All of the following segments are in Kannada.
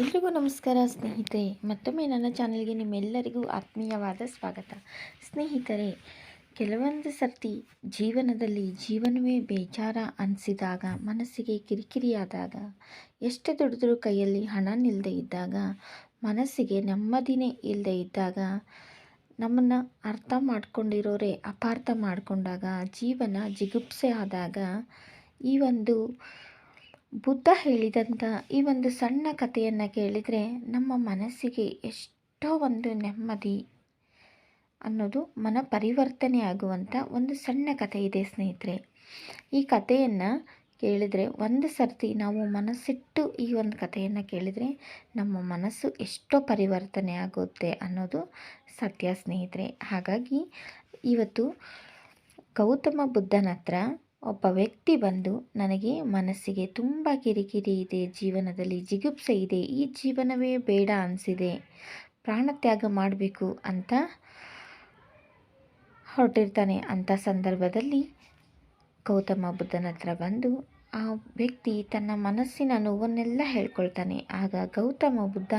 ಎಲ್ರಿಗೂ ನಮಸ್ಕಾರ, ಸ್ನೇಹಿತರೆ. ಮತ್ತೊಮ್ಮೆ ನನ್ನ ಚಾನಲ್ಗೆ ನಿಮ್ಮೆಲ್ಲರಿಗೂ ಆತ್ಮೀಯವಾದ ಸ್ವಾಗತ. ಸ್ನೇಹಿತರೆ, ಕೆಲವೊಂದು ಸರ್ತಿ ಜೀವನದಲ್ಲಿ ಜೀವನವೇ ಬೇಜಾರ ಅನಿಸಿದಾಗ, ಮನಸ್ಸಿಗೆ ಕಿರಿಕಿರಿಯಾದಾಗ, ಎಷ್ಟು ದುಡಿದ್ರೂ ಕೈಯಲ್ಲಿ ಹಣ ನಿಲ್ಲದೆ ಇದ್ದಾಗ, ಮನಸ್ಸಿಗೆ ನೆಮ್ಮದಿನೇ ಇಲ್ಲದೆ ಇದ್ದಾಗ, ನಮ್ಮನ್ನು ಅರ್ಥ ಮಾಡ್ಕೊಂಡಿರೋರೇ ಅಪಾರ್ಥ ಮಾಡಿಕೊಂಡಾಗ, ಜೀವನ ಜಿಗುಪ್ಸೆ ಆದಾಗ, ಈ ಒಂದು ಬುದ್ಧ ಹೇಳಿದಂಥ ಈ ಒಂದು ಸಣ್ಣ ಕಥೆಯನ್ನು ಕೇಳಿದರೆ ನಮ್ಮ ಮನಸ್ಸಿಗೆ ಎಷ್ಟೋ ಒಂದು ನೆಮ್ಮದಿ ಅನ್ನೋದು ಮನ ಪರಿವರ್ತನೆ ಆಗುವಂಥ ಒಂದು ಸಣ್ಣ ಕಥೆ ಇದೆ ಸ್ನೇಹಿತರೆ. ಈ ಕಥೆಯನ್ನು ಕೇಳಿದರೆ ಒಂದು ಸರ್ತಿ ನಾವು ಮನಸ್ಸಿಟ್ಟು ಈ ಒಂದು ಕಥೆಯನ್ನು ಕೇಳಿದರೆ ನಮ್ಮ ಮನಸ್ಸು ಎಷ್ಟೋ ಪರಿವರ್ತನೆ ಆಗುತ್ತೆ ಅನ್ನೋದು ಸತ್ಯ ಸ್ನೇಹಿತರೆ. ಹಾಗಾಗಿ ಇವತ್ತು ಗೌತಮ ಬುದ್ಧನ ಹತ್ರ ಒಬ್ಬ ವ್ಯಕ್ತಿ ಬಂದು ನನಗೆ ಮನಸ್ಸಿಗೆ ತುಂಬ ಕಿರಿಕಿರಿ ಇದೆ, ಜೀವನದಲ್ಲಿ ಜಿಗುಪ್ಸೆ ಇದೆ, ಈ ಜೀವನವೇ ಬೇಡ ಅನಿಸಿದೆ ಪ್ರಾಣತ್ಯಾಗ ಮಾಡಬೇಕು ಅಂತ ಹೊರಟಿರ್ತಾನೆ. ಅಂಥ ಸಂದರ್ಭದಲ್ಲಿ ಗೌತಮ ಬುದ್ಧನ ಹತ್ರ ಬಂದು ಆ ವ್ಯಕ್ತಿ ತನ್ನ ಮನಸ್ಸಿನ ನೋವನ್ನೆಲ್ಲ ಹೇಳ್ಕೊಳ್ತಾನೆ. ಆಗ ಗೌತಮ ಬುದ್ಧ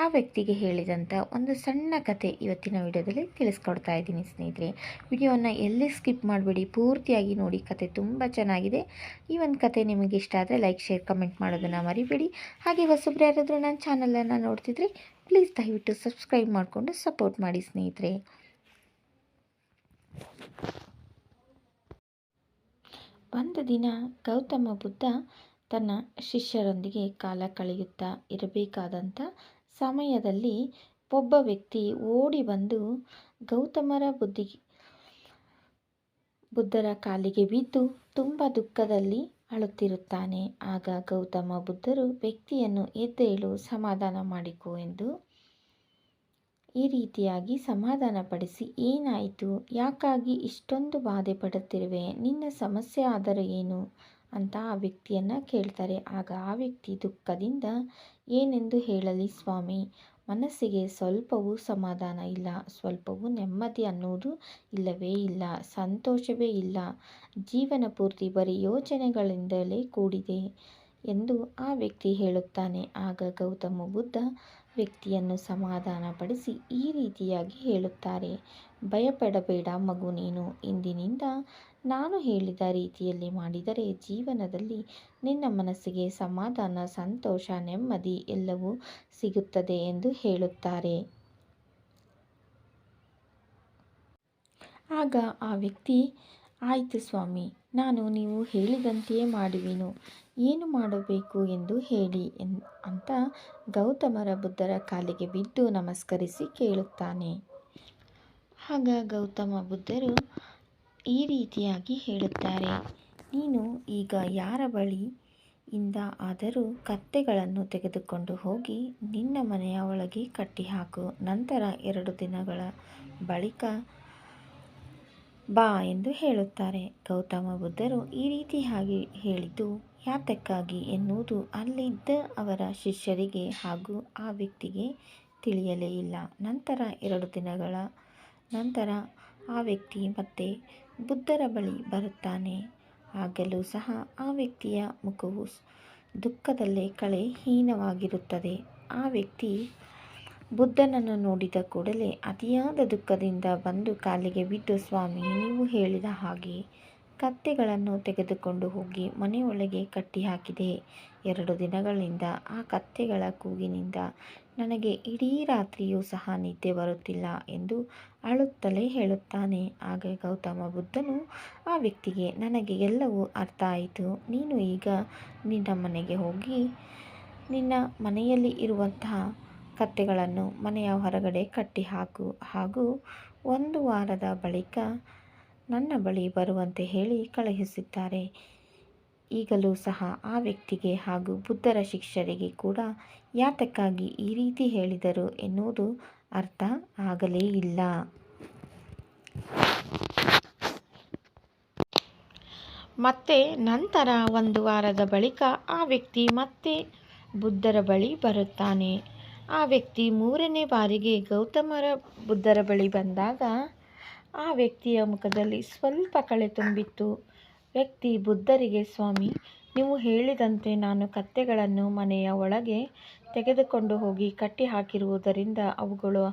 ಆ ವ್ಯಕ್ತಿಗೆ ಹೇಳಿದಂಥ ಒಂದು ಸಣ್ಣ ಕತೆ ಇವತ್ತಿನ ವಿಡಿಯೋದಲ್ಲಿ ತಿಳಿಸ್ಕೊಡ್ತಾ ಇದ್ದೀನಿ ಸ್ನೇಹಿತರೆ. ವಿಡಿಯೋವನ್ನು ಎಲ್ಲಿ ಸ್ಕಿಪ್ ಮಾಡಬೇಡಿ, ಪೂರ್ತಿಯಾಗಿ ನೋಡಿ. ಕತೆ ತುಂಬ ಚೆನ್ನಾಗಿದೆ. ಈ ಒಂದು ಕತೆ ನಿಮಗೆ ಇಷ್ಟ ಆದರೆ ಲೈಕ್, ಶೇರ್, ಕಮೆಂಟ್ ಮಾಡೋದನ್ನು ಮರಿಬೇಡಿ. ಹಾಗೆ ಹೊಸಬ್ರು ಯಾರಾದರೂ ನನ್ನ ಚಾನಲನ್ನು ನೋಡ್ತಿದ್ರೆ ಪ್ಲೀಸ್ ದಯವಿಟ್ಟು ಸಬ್ಸ್ಕ್ರೈಬ್ ಮಾಡಿಕೊಂಡು ಸಪೋರ್ಟ್ ಮಾಡಿ ಸ್ನೇಹಿತರೆ. ಒಂದು ದಿನ ಗೌತಮ ಬುದ್ಧ ತನ್ನ ಶಿಷ್ಯರೊಂದಿಗೆ ಕಾಲ ಕಳೆಯುತ್ತಾ ಇರಬೇಕಾದಂಥ ಸಮಯದಲ್ಲಿ ಒಬ್ಬ ವ್ಯಕ್ತಿ ಓಡಿ ಬಂದು ಗೌತಮರ ಬುದ್ಧಿ, ಬುದ್ಧರ ಕಾಲಿಗೆ ಬಿದ್ದು ತುಂಬ ದುಃಖದಲ್ಲಿ ಅಳುತ್ತಿರುತ್ತಾನೆ. ಆಗ ಗೌತಮ ಬುದ್ಧರು ವ್ಯಕ್ತಿಯನ್ನು ಎದ್ದೇಳು, ಸಮಾಧಾನ ಮಾಡಿಕೊ ಎಂದು ಈ ರೀತಿಯಾಗಿ ಸಮಾಧಾನಪಡಿಸಿ ಏನಾಯಿತು? ಯಾಕಾಗಿ ಇಷ್ಟೊಂದು ಬಾಧೆ ಪಡುತ್ತಿರುವೆ? ನಿನ್ನ ಸಮಸ್ಯೆ ಆದರೆ ಏನು? ಅಂತ ಆ ವ್ಯಕ್ತಿಯನ್ನು ಕೇಳ್ತಾರೆ. ಆಗ ಆ ವ್ಯಕ್ತಿ ದುಃಖದಿಂದ ಏನೆಂದು ಹೇಳಲಿ ಸ್ವಾಮಿ? ಮನಸ್ಸಿಗೆ ಸ್ವಲ್ಪವೂ ಸಮಾಧಾನ ಇಲ್ಲ. ಸ್ವಲ್ಪವೂ ನೆಮ್ಮದಿ ಅನ್ನೋದು ಇಲ್ಲವೇ ಇಲ್ಲ. ಸಂತೋಷವೇ ಇಲ್ಲ. ಜೀವನ ಪೂರ್ತಿ ಬರೀ ಯೋಚನೆಗಳಿಂದಲೇ ಕೂಡಿದೆ ಎಂದು ಆ ವ್ಯಕ್ತಿ ಹೇಳುತ್ತಾನೆ. ಆಗ ಗೌತಮ ಬುದ್ಧ ವ್ಯಕ್ತಿಯನ್ನು ಸಮಾಧಾನಪಡಿಸಿ ಈ ರೀತಿಯಾಗಿ ಹೇಳುತ್ತಾರೆ. ಭಯಪಡಬೇಡ ಮಗು ನೀನು. ಇಂದಿನಿಂದ ನಾನು ಹೇಳಿದ ರೀತಿಯಲ್ಲಿ ಮಾಡಿದರೆ ಜೀವನದಲ್ಲಿ ನಿನ್ನ ಮನಸ್ಸಿಗೆ ಸಮಾಧಾನ, ಸಂತೋಷ, ನೆಮ್ಮದಿ ಎಲ್ಲವೂ ಸಿಗುತ್ತದೆ ಎಂದು ಹೇಳುತ್ತಾರೆ. ಆಗ ಆ ವ್ಯಕ್ತಿ ಆಯಿತು ಸ್ವಾಮಿ, ನಾನು ನೀವು ಹೇಳಿದಂತೆಯೇ ಮಾಡುವೆನು. ಏನು ಮಾಡಬೇಕು ಎಂದು ಹೇಳಿ ಎನ್, ಅಂತ ಗೌತಮರ ಬುದ್ಧರ ಕಾಲಿಗೆ ಬಿದ್ದು ನಮಸ್ಕರಿಸಿ ಕೇಳುತ್ತಾನೆ. ಆಗ ಗೌತಮ ಬುದ್ಧರು ಈ ರೀತಿಯಾಗಿ ಹೇಳುತ್ತಾರೆ, ನೀನು ಈಗ ಯಾರ ಬಳಿ ಇಂದ ಆದರೂ ಕತ್ತೆಗಳನ್ನು ತೆಗೆದುಕೊಂಡು ಹೋಗಿ ನಿನ್ನ ಮನೆಯ ಒಳಗೆ ಕಟ್ಟಿಹಾಕು. ನಂತರ ಎರಡು ದಿನಗಳ ಬಳಿಕ ಬಾ ಎಂದು ಹೇಳುತ್ತಾರೆ. ಗೌತಮ ಬುದ್ಧರು ಈ ರೀತಿ ಹಾಗೆ ಹೇಳಿದ್ದು, ಯಾತಕ್ಕಾಗಿ ಎನ್ನುವುದು ಅಲ್ಲಿದ್ದ ಅವರ ಶಿಷ್ಯರಿಗೆ ಹಾಗೂ ಆ ವ್ಯಕ್ತಿಗೆ ತಿಳಿಯಲೇ ಇಲ್ಲ. ನಂತರ ಎರಡು ದಿನಗಳ ನಂತರ ಆ ವ್ಯಕ್ತಿ ಮತ್ತೆ ಬುದ್ಧರ ಬಳಿ ಬರುತ್ತಾನೆ. ಆಗಲೂ ಸಹ ಆ ವ್ಯಕ್ತಿಯ ಮುಖವು ದುಃಖದಲ್ಲೇ ಕಳೆ ಹೀನವಾಗಿರುತ್ತದೆ ಆ ವ್ಯಕ್ತಿ ಬುದ್ಧನನ್ನು ನೋಡಿದ ಕೂಡಲೇ ಅತಿಯಾದ ದುಃಖದಿಂದ ಬಂದು ಕಾಲಿಗೆ ಬಿದ್ದು ಸ್ವಾಮಿ, ನೀವು ಹೇಳಿದ ಹಾಗೆ ಕತ್ತೆಗಳನ್ನು ತೆಗೆದುಕೊಂಡು ಹೋಗಿ ಮನೆಯೊಳಗೆ ಕಟ್ಟಿಹಾಕಿದೆ ಎರಡು ದಿನಗಳಿಂದ ಆ ಕತ್ತೆಗಳ ಕೂಗಿನಿಂದ ನನಗೆ ಇಡೀ ರಾತ್ರಿಯೂ ಸಹ ನಿದ್ದೆ ಬರುತ್ತಿಲ್ಲ ಎಂದು ಅಳುತ್ತಲೇ ಹೇಳುತ್ತಾನೆ. ಆಗ ಗೌತಮ ಬುದ್ಧನು, ಆ ವ್ಯಕ್ತಿಗೆ ನನಗೆ ಎಲ್ಲವೂ ಅರ್ಥ ಆಯಿತು. ನೀನು ಈಗ ನಿನ್ನ ಮನೆಗೆ ಹೋಗಿ ನಿನ್ನ ಮನೆಯಲ್ಲಿ ಇರುವಂತಹ ಕತ್ತೆಗಳನ್ನು ಮನೆಯ ಹೊರಗಡೆ ಕಟ್ಟಿ ಹಾಕು ಹಾಗೂ ಒಂದು ವಾರದ ಬಳಿಕ ನನ್ನ ಬಳಿ ಬರುವಂತೆ ಹೇಳಿ ಕಳುಹಿಸಿದ್ದಾರೆ. ಈಗಲೂ ಸಹ ಆ ವ್ಯಕ್ತಿಗೆ ಹಾಗೂ ಬುದ್ಧರ ಶಿಕ್ಷರಿಗೆ ಕೂಡ ಯಾತಕ್ಕಾಗಿ ಈ ರೀತಿ ಹೇಳಿದರು ಎನ್ನುವುದು ಅರ್ಥ ಆಗಲೇ ಇಲ್ಲ. ಮತ್ತೆ ನಂತರ ಒಂದು ವಾರದ ಬಳಿಕ ಆ ವ್ಯಕ್ತಿ ಮತ್ತೆ ಬುದ್ಧರ ಬಳಿ ಬರುತ್ತಾನೆ. ಆ ವ್ಯಕ್ತಿ ಮೂರನೇ ಬಾರಿಗೆ ಗೌತಮರ ಬುದ್ಧರ ಬಳಿ ಬಂದಾಗ, ಆ ವ್ಯಕ್ತಿಯ ಮುಖದಲ್ಲಿ ಸ್ವಲ್ಪ ಕಳೆ ತುಂಬಿತ್ತು. ವ್ಯಕ್ತಿ ಬುದ್ಧರಿಗೆ, ಸ್ವಾಮಿ, ನೀವು ಹೇಳಿದಂತೆ ನಾನು ಕತ್ತೆಗಳನ್ನು ಮನೆಯ ಒಳಗೆ ತೆಗೆದುಕೊಂಡು ಹೋಗಿ ಕಟ್ಟಿ ಹಾಕಿರುವುದರಿಂದ ಅವುಗಳು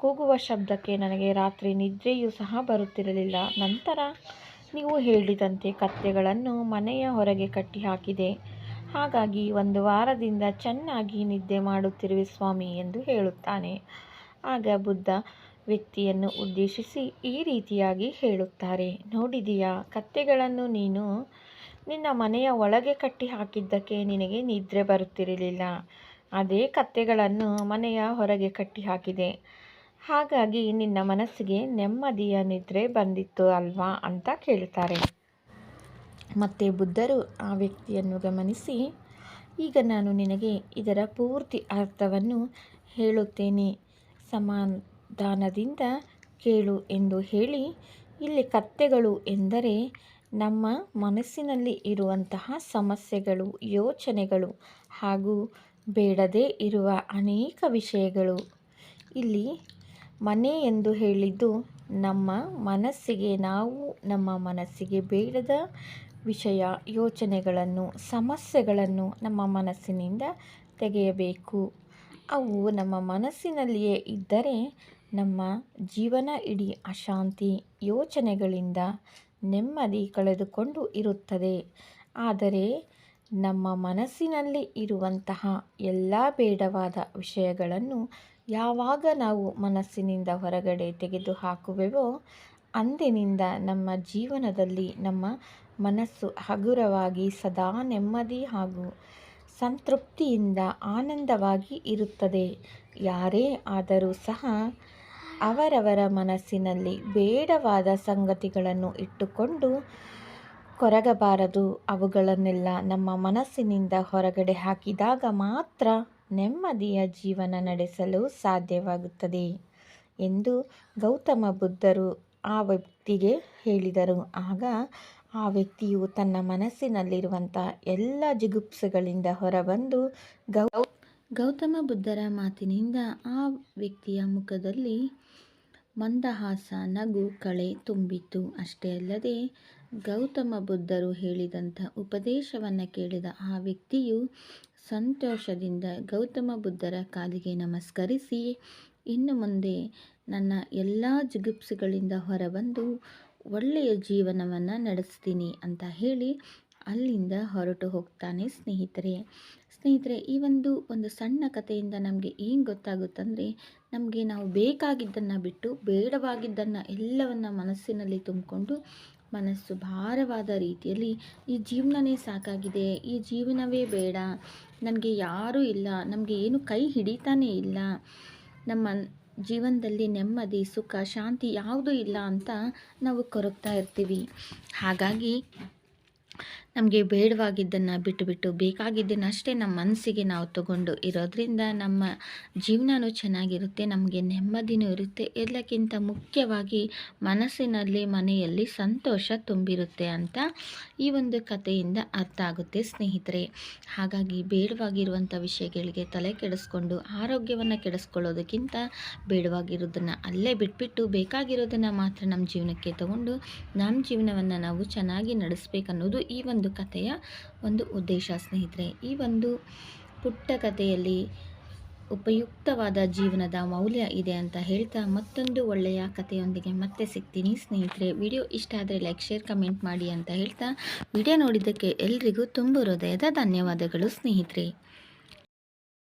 ಕೂಗುವ ಶಬ್ದಕ್ಕೆ ನನಗೆ ರಾತ್ರಿ ನಿದ್ರೆಯೂ ಸಹ ಬರುತ್ತಿರಲಿಲ್ಲ. ನಂತರ ನೀವು ಹೇಳಿದಂತೆ ಕತ್ತೆಗಳನ್ನು ಮನೆಯ ಹೊರಗೆ ಕಟ್ಟಿ ಹಾಕಿದೆ ಹಾಗಾಗಿ ಒಂದು ವಾರದಿಂದ ಚೆನ್ನಾಗಿ ನಿದ್ದೆ ಮಾಡುತ್ತಿರುವೆ ಸ್ವಾಮಿ ಎಂದು ಹೇಳುತ್ತಾನೆ. ಆಗ ಬುದ್ಧ ವ್ಯಕ್ತಿಯನ್ನು ಉದ್ದೇಶಿಸಿ ಈ ರೀತಿಯಾಗಿ ಹೇಳುತ್ತಾರೆ. ನೋಡಿದೀಯಾ, ಕತ್ತೆಗಳನ್ನು ನೀನು ನಿನ್ನ ಮನೆಯ ಒಳಗೆ ಕಟ್ಟಿ ಹಾಕಿದ್ದಕ್ಕೆ ನಿನಗೆ ನಿದ್ರೆ ಬರುತ್ತಿರಲಿಲ್ಲ. ಅದೇ ಕತ್ತೆಗಳನ್ನು ಮನೆಯ ಹೊರಗೆ ಕಟ್ಟಿ ಹಾಕಿದೆ. ಹಾಗಾಗಿ ನಿನ್ನ ಮನಸ್ಸಿಗೆ ನೆಮ್ಮದಿಯ ನಿದ್ರೆ ಬಂದಿತ್ತು ಅಲ್ವಾ ಅಂತ ಕೇಳ್ತಾರೆ ಮತ್ತು ಬುದ್ಧರು ಆ ವ್ಯಕ್ತಿಯನ್ನು ಗಮನಿಸಿ, ಈಗ ನಾನು ನಿನಗೆ ಇದರ ಪೂರ್ತಿ ಅರ್ಥವನ್ನು ಹೇಳುತ್ತೇನೆ. ಸಮಾಧಾನದಿಂದ ಕೇಳು ಎಂದು ಹೇಳಿ, ಇಲ್ಲಿ ಕತ್ತೆಗಳು ಎಂದರೆ ನಮ್ಮ ಮನಸ್ಸಿನಲ್ಲಿ ಇರುವಂತಹ ಸಮಸ್ಯೆಗಳು, ಯೋಚನೆಗಳು ಹಾಗೂ ಬೇಡದೇ ಇರುವ ಅನೇಕ ವಿಷಯಗಳು. ಇಲ್ಲಿ ಮನೆ ಎಂದು ಹೇಳಿದ್ದು ನಮ್ಮ ಮನಸ್ಸಿಗೆ, ನಾವು ನಮ್ಮ ಮನಸ್ಸಿಗೆ ಬೇಡದ ವಿಷಯ, ಯೋಚನೆಗಳನ್ನು, ಸಮಸ್ಯೆಗಳನ್ನು ನಮ್ಮ ಮನಸ್ಸಿನಿಂದ ತೆಗೆಯಬೇಕು. ಅವು ನಮ್ಮ ಮನಸ್ಸಿನಲ್ಲಿಯೇ ಇದ್ದರೆ ನಮ್ಮ ಜೀವನ ಇಡೀ ಅಶಾಂತಿ ಯೋಚನೆಗಳಿಂದ ನೆಮ್ಮದಿ ಕಳೆದುಕೊಂಡು ಇರುತ್ತದೆ. ಆದರೆ ನಮ್ಮ ಮನಸ್ಸಿನಲ್ಲಿ ಇರುವಂತಹ ಎಲ್ಲ ಬೇಡವಾದ ವಿಷಯಗಳನ್ನು ಯಾವಾಗ ನಾವು ಮನಸ್ಸಿನಿಂದ ಹೊರಗಡೆ ತೆಗೆದು ಹಾಕುವೆವೋ ಅಂದಿನಿಂದ ನಮ್ಮ ಜೀವನದಲ್ಲಿ ನಮ್ಮ ಮನಸ್ಸು ಹಗುರವಾಗಿ ಸದಾ ನೆಮ್ಮದಿ ಹಾಗೂ ಸಂತೃಪ್ತಿಯಿಂದ ಆನಂದವಾಗಿ ಇರುತ್ತದೆ. ಯಾರೇ ಆದರೂ ಸಹ ಅವರವರ ಮನಸ್ಸಿನಲ್ಲಿ ಬೇಡವಾದ ಸಂಗತಿಗಳನ್ನು ಇಟ್ಟುಕೊಂಡು ಕೊರಗಬಾರದು. ಅವುಗಳನ್ನೆಲ್ಲ ನಮ್ಮ ಮನಸ್ಸಿನಿಂದ ಹೊರಗಡೆ ಹಾಕಿದಾಗ ಮಾತ್ರ ನೆಮ್ಮದಿಯ ಜೀವನ ನಡೆಸಲು ಸಾಧ್ಯವಾಗುತ್ತದೆ ಎಂದು ಗೌತಮ ಬುದ್ಧರು ಆ ವ್ಯಕ್ತಿಗೆ ಹೇಳಿದರು. ಆಗ ಆ ವ್ಯಕ್ತಿಯು ತನ್ನ ಮನಸ್ಸಿನಲ್ಲಿರುವಂಥ ಎಲ್ಲ ಜಿಗುಪ್ಸೆಗಳಿಂದ ಹೊರಬಂದು ಗೌ, ಗೌತಮ ಬುದ್ಧರ ಮಾತಿನಿಂದ ಆ ವ್ಯಕ್ತಿಯ ಮುಖದಲ್ಲಿ ಮಂದಹಾಸ, ನಗು, ಕಳೆ ತುಂಬಿತು ಅಷ್ಟೇ ಅಲ್ಲದೆ ಗೌತಮ ಬುದ್ಧರು ಹೇಳಿದಂಥ ಉಪದೇಶವನ್ನು ಕೇಳಿದ ಆ ವ್ಯಕ್ತಿಯು ಸಂತೋಷದಿಂದ ಗೌತಮ ಬುದ್ಧರ ಕಾಲಿಗೆ ನಮಸ್ಕರಿಸಿ, ಇನ್ನು ಮುಂದೆ ನನ್ನ ಎಲ್ಲ ಜಿಗುಪ್ಸುಗಳಿಂದ ಹೊರಬಂದು ಒಳ್ಳೆಯ ಜೀವನವನ್ನು ನಡೆಸ್ತೀನಿ ಅಂತ ಹೇಳಿ ಅಲ್ಲಿಂದ ಹೊರಟು ಹೋಗ್ತಾನೆ ಸ್ನೇಹಿತರೆ. ಸ್ನೇಹಿತರೆ, ಈ ಒಂದು ಒಂದು ಸಣ್ಣ ಕಥೆಯಿಂದ ನಮಗೆ ಏನು ಗೊತ್ತಾಗುತ್ತಂದರೆ, ನಮಗೆ ನಾವು ಬೇಕಾಗಿದ್ದನ್ನು ಬಿಟ್ಟು ಬೇಡವಾಗಿದ್ದನ್ನು ಎಲ್ಲವನ್ನು ಮನಸ್ಸಿನಲ್ಲಿ ತುಂಬಿಕೊಂಡು ಮನಸ್ಸು ಭಾರವಾದ ರೀತಿಯಲ್ಲಿ ಈ ಜೀವನವೇ ಸಾಕಾಗಿದೆ, ಈ ಜೀವನವೇ ಬೇಡ ನನಗೆ ಯಾರೂ ಇಲ್ಲ, ನಮಗೆ ಏನು ಕೈ ಹಿಡಿತಾನೇ ಇಲ್ಲ, ನಮ್ಮ ಜೀವನದಲ್ಲಿ ನೆಮ್ಮದಿ ಸುಖ ಶಾಂತಿ ಯಾವುದೂ ಇಲ್ಲ ಅಂತ ನಾವು ಕೊರಗ್ತಾ ಇರ್ತೀವಿ. ಹಾಗಾಗಿ ನಮಗೆ ಬೇಡವಾಗಿದ್ದನ್ನು ಬಿಟ್ಟುಬಿಟ್ಟು ಬೇಕಾಗಿದ್ದನ್ನಷ್ಟೇ ನಮ್ಮ ಮನಸ್ಸಿಗೆ ನಾವು ತಗೊಂಡು ಇರೋದ್ರಿಂದ ನಮ್ಮ ಜೀವನವೂ ಚೆನ್ನಾಗಿರುತ್ತೆ, ನಮಗೆ ನೆಮ್ಮದಿನೂ ಇರುತ್ತೆ. ಎಲ್ಲಕ್ಕಿಂತ ಮುಖ್ಯವಾಗಿ ಮನಸ್ಸಿನಲ್ಲಿ, ಮನೆಯಲ್ಲಿ ಸಂತೋಷ ತುಂಬಿರುತ್ತೆ ಅಂತ ಈ ಒಂದು ಕಥೆಯಿಂದ ಅರ್ಥ ಆಗುತ್ತೆ ಸ್ನೇಹಿತರೆ. ಹಾಗಾಗಿ ಬೇಡವಾಗಿರುವಂಥ ವಿಷಯಗಳಿಗೆ ತಲೆ ಕೆಡಿಸ್ಕೊಂಡು, ಆರೋಗ್ಯವನ್ನು ಕೆಡಿಸ್ಕೊಳ್ಳೋದಕ್ಕಿಂತ ಬೇಡವಾಗಿರೋದನ್ನು ಅಲ್ಲೇ ಬಿಟ್ಬಿಟ್ಟು ಬೇಕಾಗಿರೋದನ್ನು ಮಾತ್ರ ನಮ್ಮ ಜೀವನಕ್ಕೆ ತಗೊಂಡು, ನಮ್ಮ ಜೀವನವನ್ನು ನಾವು ಚೆನ್ನಾಗಿ ನಡೆಸ್ಬೇಕನ್ನೋದು ಈ ಒಂದು ಒಂದು ಕಥೆಯ ಒಂದು ಉದ್ದೇಶ, ಸ್ನೇಹಿತರೆ. ಈ ಒಂದು ಪುಟ್ಟ ಕಥೆಯಲ್ಲಿ ಉಪಯುಕ್ತವಾದ ಜೀವನದ ಮೌಲ್ಯ ಇದೆ ಅಂತ ಹೇಳ್ತಾ ಮತ್ತೊಂದು ಒಳ್ಳೆಯ ಕಥೆಯೊಂದಿಗೆ ಮತ್ತೆ ಸಿಗ್ತೀನಿ. ಸ್ನೇಹಿತರೆ, ವಿಡಿಯೋ ಇಷ್ಟ ಆದರೆ ಲೈಕ್, ಶೇರ್, ಕಮೆಂಟ್ ಮಾಡಿ ಅಂತ ಹೇಳ್ತಾ, ವಿಡಿಯೋ ನೋಡಿದ್ದಕ್ಕೆ ಎಲ್ರಿಗೂ ತುಂಬ ಹೃದಯದ ಧನ್ಯವಾದಗಳು ಸ್ನೇಹಿತರೆ.